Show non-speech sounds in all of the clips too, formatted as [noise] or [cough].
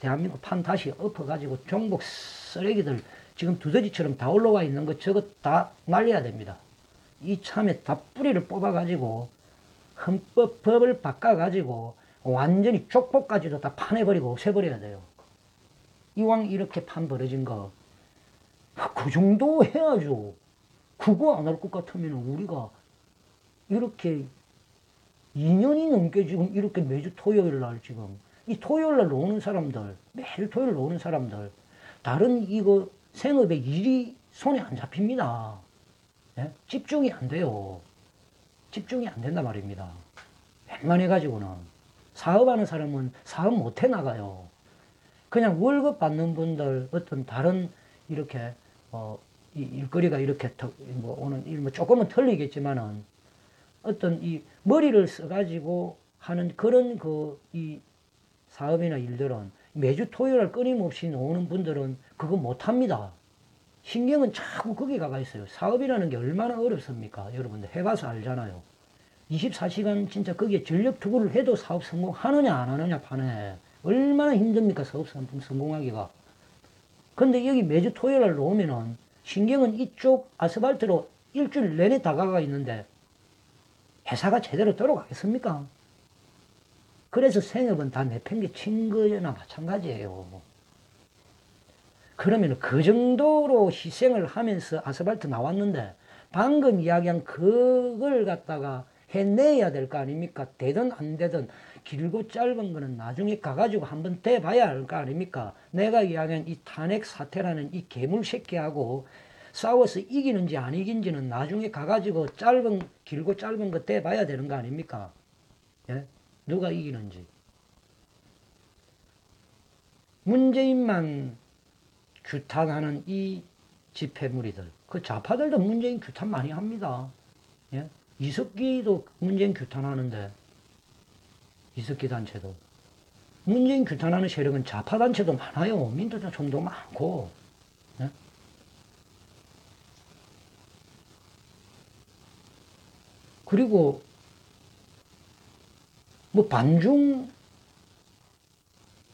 대한민국 판 다시 엎어가지고 종북 쓰레기들 지금 두더지처럼 다 올라와 있는 거 저거 다 날려야 됩니다. 이 참에 다 뿌리를 뽑아가지고 헌법법을 바꿔가지고 완전히 족보까지도 다 파내버리고 없애버려야 돼요. 이왕 이렇게 판 벌어진 거, 그 정도 해야죠. 그거 안 할 것 같으면 우리가 이렇게 2년이 넘게 지금 이렇게 매주 토요일 날 지금 이 토요일 날 오는 사람들, 매일 토요일 오는 사람들, 다른 이거 생업에 일이 손에 안 잡힙니다. 예? 집중이 안 돼요. 집중이 안 된단 말입니다. 웬만해가지고는. 사업하는 사람은 사업 못 해 나가요. 그냥 월급 받는 분들, 어떤 다른 이렇게, 어, 이 일거리가 이렇게 더, 뭐, 오는 일, 뭐, 조금은 틀리겠지만은, 어떤 이 머리를 써가지고 하는 그런 그, 이 사업이나 일들은 매주 토요일 날 끊임없이 오는 분들은 그거 못합니다. 신경은 자꾸 거기 가가 있어요. 사업이라는 게 얼마나 어렵습니까? 여러분들 해봐서 알잖아요. 24시간 진짜 거기에 전력 투구를 해도 사업 성공하느냐 안 하느냐 판에 얼마나 힘듭니까? 사업 성공하기가. 근데 여기 매주 토요일 날 오면은 신경은 이쪽 아스팔트로 일주일 내내 다가가 있는데 회사가 제대로 돌아가겠습니까? 그래서 생업은 다 내팽개친 거나 마찬가지예요. 그러면 그 정도로 희생을 하면서 아스팔트 나왔는데 방금 이야기한 그걸 갖다가 해내야 될 거 아닙니까? 되든 안 되든 길고 짧은 거는 나중에 가가지고 한번 대봐야 할 거 아닙니까? 내가 이야기한 이 탄핵 사태라는 이 괴물 새끼하고 싸워서 이기는지 안 이긴지는 나중에 가가지고 짧은, 길고 짧은 거 대봐야 되는 거 아닙니까? 예? 누가 이기는지. 문재인만 규탄하는 이 집회무리들, 그 좌파들도 문재인 규탄 많이 합니다. 예? 이석기도 문재인 규탄하는데, 이석기 단체도. 문재인 규탄하는 세력은 좌파 단체도 많아요. 민주당총도 많고. 예? 그리고 뭐 반중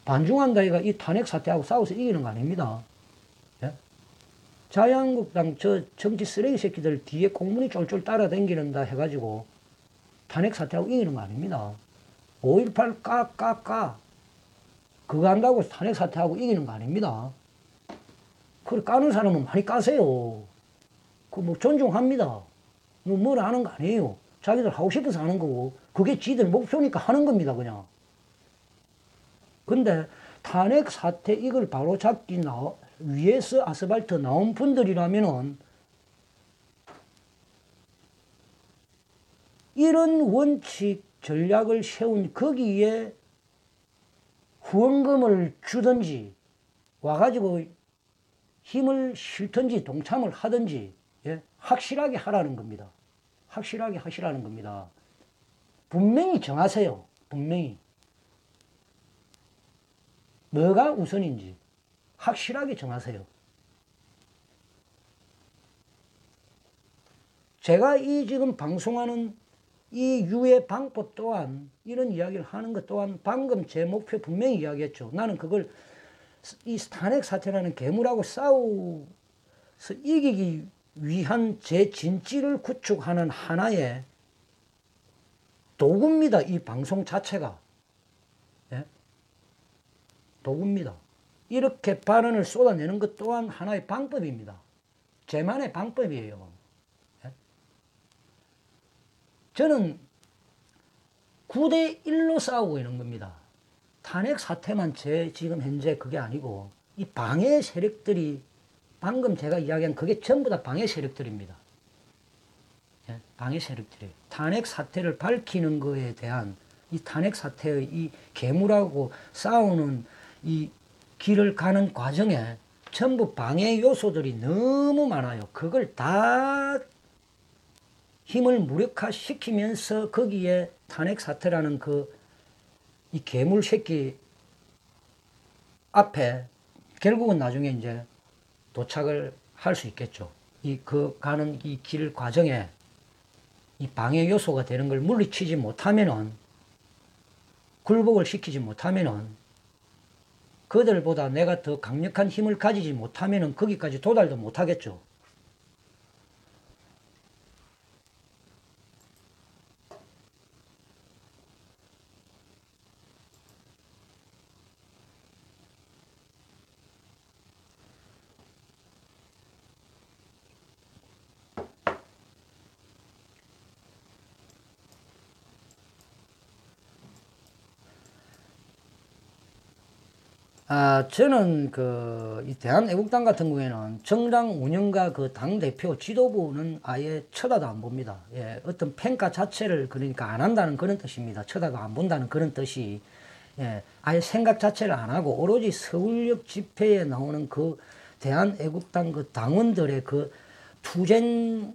반중한다 이가 이 탄핵 사태하고 싸워서 이기는 거 아닙니다. 예? 자유한국당 저 정치 쓰레기 새끼들 뒤에 공문이 쫄쫄 따라다니는다 해가지고 탄핵 사태하고 이기는 거 아닙니다. 5.18 까, 까, 까. 그거 한다고 탄핵 사태하고 이기는 거 아닙니다. 그걸 까는 사람은 많이 까세요. 그 뭐 존중합니다. 뭐 뭐라 하는 거 아니에요. 자기들 하고 싶어서 하는 거고, 그게 지들 목표니까 하는 겁니다, 그냥. 근데 탄핵 사태 이걸 바로 잡기 나 위에서 아스팔트 나온 분들이라면은 이런 원칙 전략을 세운 거기에 후원금을 주든지 와가지고 힘을 실든지 동참을 하든지 예? 확실하게 하라는 겁니다. 확실하게 하시라는 겁니다. 분명히 정하세요. 분명히. 뭐가 우선인지 확실하게 정하세요. 제가 이 지금 방송하는 이 유해 방법 또한 이런 이야기를 하는 것 또한 방금 제 목표 분명히 이야기했죠. 나는 그걸 이 탄핵 사태라는 괴물하고 싸워서 이기기 위한 제 진지를 구축하는 하나의 도구입니다. 이 방송 자체가. 예? 도구입니다. 이렇게 발언을 쏟아내는 것 또한 하나의 방법입니다. 제만의 방법이에요. 예? 저는 9대1로 싸우고 있는 겁니다. 탄핵 사태만 제 지금 현재 그게 아니고 이 방해 세력들이 방금 제가 이야기한 그게 전부 다 방해 세력들입니다. 예? 방해 세력들이 탄핵 사태를 밝히는 것에 대한 이 탄핵 사태의 이 괴물하고 싸우는 이 길을 가는 과정에 전부 방해 요소들이 너무 많아요. 그걸 다 힘을 무력화시키면서 거기에 탄핵 사태라는 그 이 괴물 새끼 앞에 결국은 나중에 이제 도착을 할 수 있겠죠. 이 그 가는 이 길 과정에 이 방해 요소가 되는 걸 물리치지 못하면은 굴복을 시키지 못하면은 그들보다 내가 더 강력한 힘을 가지지 못하면은 거기까지 도달도 못하겠죠. 아, 저는 그, 이 대한애국당 같은 경우에는 정당 운영과 그 당 대표 지도부는 아예 쳐다도 안 봅니다. 예, 어떤 평가 자체를 그러니까 안 한다는 그런 뜻입니다. 쳐다도 안 본다는 그런 뜻이. 예, 아예 생각 자체를 안 하고 오로지 서울역 집회에 나오는 그 대한애국당 그 당원들의 그 투쟁하러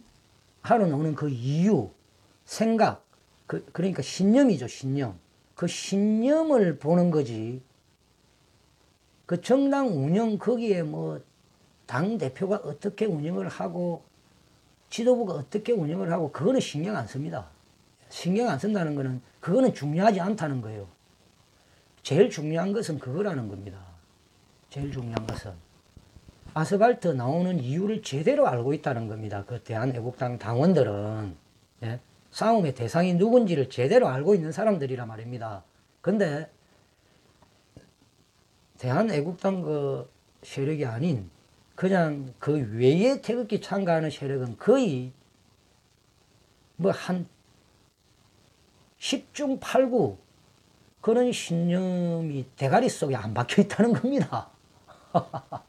나오는 그 이유, 생각, 그, 그러니까 신념이죠, 신념. 그 신념을 보는 거지. 그 정당 운영 거기에 뭐 당 대표가 어떻게 운영을 하고 지도부가 어떻게 운영을 하고 그거는 신경 안 씁니다. 신경 안 쓴다는 거는 그거는 중요하지 않다는 거예요. 제일 중요한 것은 그거라는 겁니다. 제일 중요한 것은 아스팔트 나오는 이유를 제대로 알고 있다는 겁니다. 그 대한애국당 당원들은 예? 싸움의 대상이 누군지를 제대로 알고 있는 사람들이란 말입니다. 근데 대한애국당 그 세력이 아닌 그냥 그 외에 태극기 참가하는 세력은 거의 뭐 한 10중 8구 그런 신념이 대가리 속에 안 박혀 있다는 겁니다. [laughs]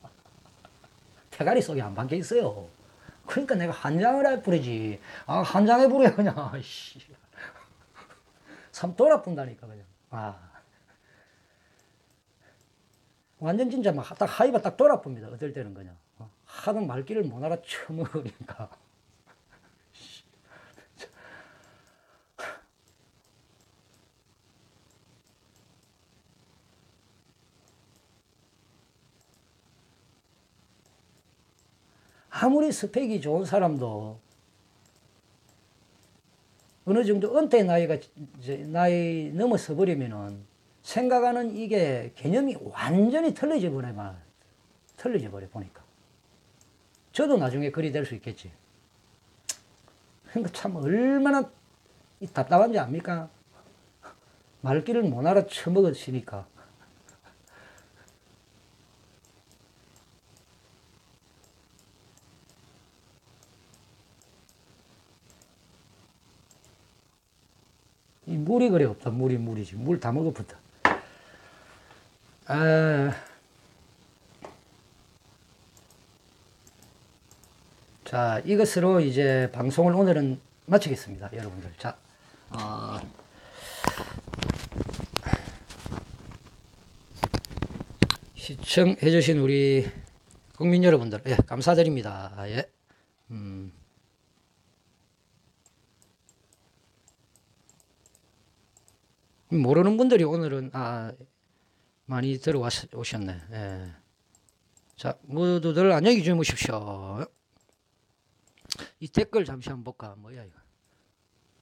대가리 속에 안 박혀 있어요. 그러니까 내가 한 장을 할 뿌리지. 아, 한 장에 부려, 그냥. [laughs] 씨. 삼 돌아뿐다니까, 그냥. 아. 완전 진짜 막 딱 하이바 딱 돌아봅니다. 어떨 때는 그냥. 어? 하는 말귀를 못 알아 쳐먹으니까. [laughs] 아무리 스펙이 좋은 사람도 어느 정도 은퇴 나이가 나이 넘어서 버리면은 생각하는 이게 개념이 완전히 틀려져 버려, 막. 틀려져 버려, 보니까. 저도 나중에 그리 될 수 있겠지. 그러니까 참 얼마나 답답한지 압니까? 말귀를 못 알아쳐먹으시니까. 이 물이 그래 없다. 물이 물이지. 물 다 먹어붙어. 아, 자, 이것으로 이제 방송을 오늘은 마치겠습니다. 여러분들. 자, 어, 시청해주신 우리 국민 여러분들, 예, 감사드립니다. 예. 음. 모르는 분들이 오늘은, 아, 많이 들어오셨네. 예. 자, 모두들 안녕히 주무십시오. 이 댓글 잠시 한번 볼까? 뭐야, 이거.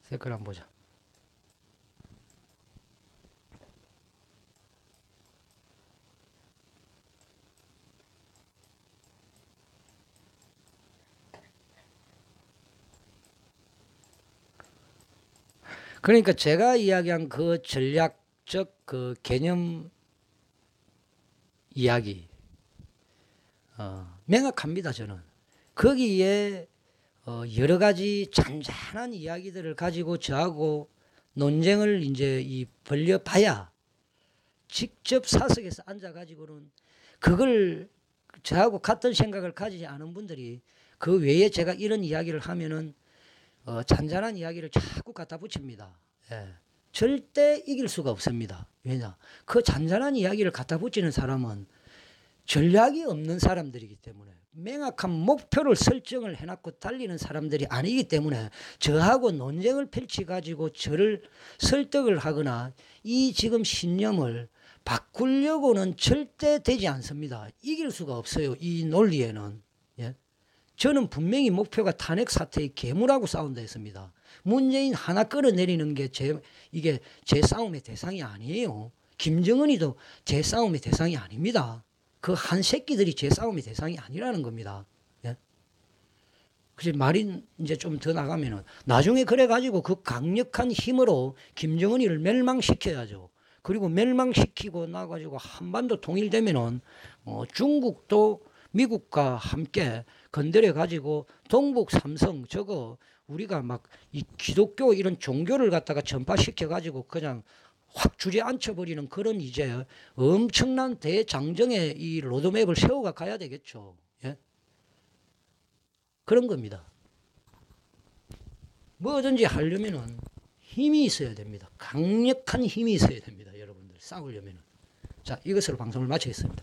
댓글 한번 보자. 그러니까 제가 이야기한 그 전략적 그 개념 이야기 어, 명확합니다 저는 거기에 어, 여러 가지 잔잔한 이야기들을 가지고 저하고 논쟁을 이제 이 벌려봐야 직접 사석에서 앉아가지고는 그걸 저하고 같은 생각을 가지지 않은 분들이 그 외에 제가 이런 이야기를 하면은 어, 잔잔한 이야기를 자꾸 갖다 붙입니다. 예. 절대 이길 수가 없습니다. 왜냐? 그 잔잔한 이야기를 갖다 붙이는 사람은 전략이 없는 사람들이기 때문에 명확한 목표를 설정을 해놨고 달리는 사람들이 아니기 때문에 저하고 논쟁을 펼쳐가지고 저를 설득을 하거나 이 지금 신념을 바꾸려고는 절대 되지 않습니다. 이길 수가 없어요. 이 논리에는. 예? 저는 분명히 목표가 탄핵 사태의 괴물하고 싸운다 했습니다. 문재인 하나 끌어내리는 게 제, 이게 제 싸움의 대상이 아니에요. 김정은이도 제 싸움의 대상이 아닙니다. 그 한 새끼들이 제 싸움의 대상이 아니라는 겁니다. 예? 그래서 말이 이제 좀 더 나가면은 나중에 그래가지고 그 강력한 힘으로 김정은이를 멸망시켜야죠. 그리고 멸망시키고 나가지고 한반도 통일되면은 어, 중국도 미국과 함께 건드려 가지고 동북 삼성 저거 우리가 막 이 기독교 이런 종교를 갖다가 전파시켜 가지고 그냥 확 주저앉혀 버리는 그런 이제 엄청난 대장정의 이 로드맵을 세워가 가야 되겠죠. 예? 그런 겁니다. 뭐든지 하려면은 힘이 있어야 됩니다. 강력한 힘이 있어야 됩니다. 여러분들 싸우려면은. 자, 이것으로 방송을 마치겠습니다.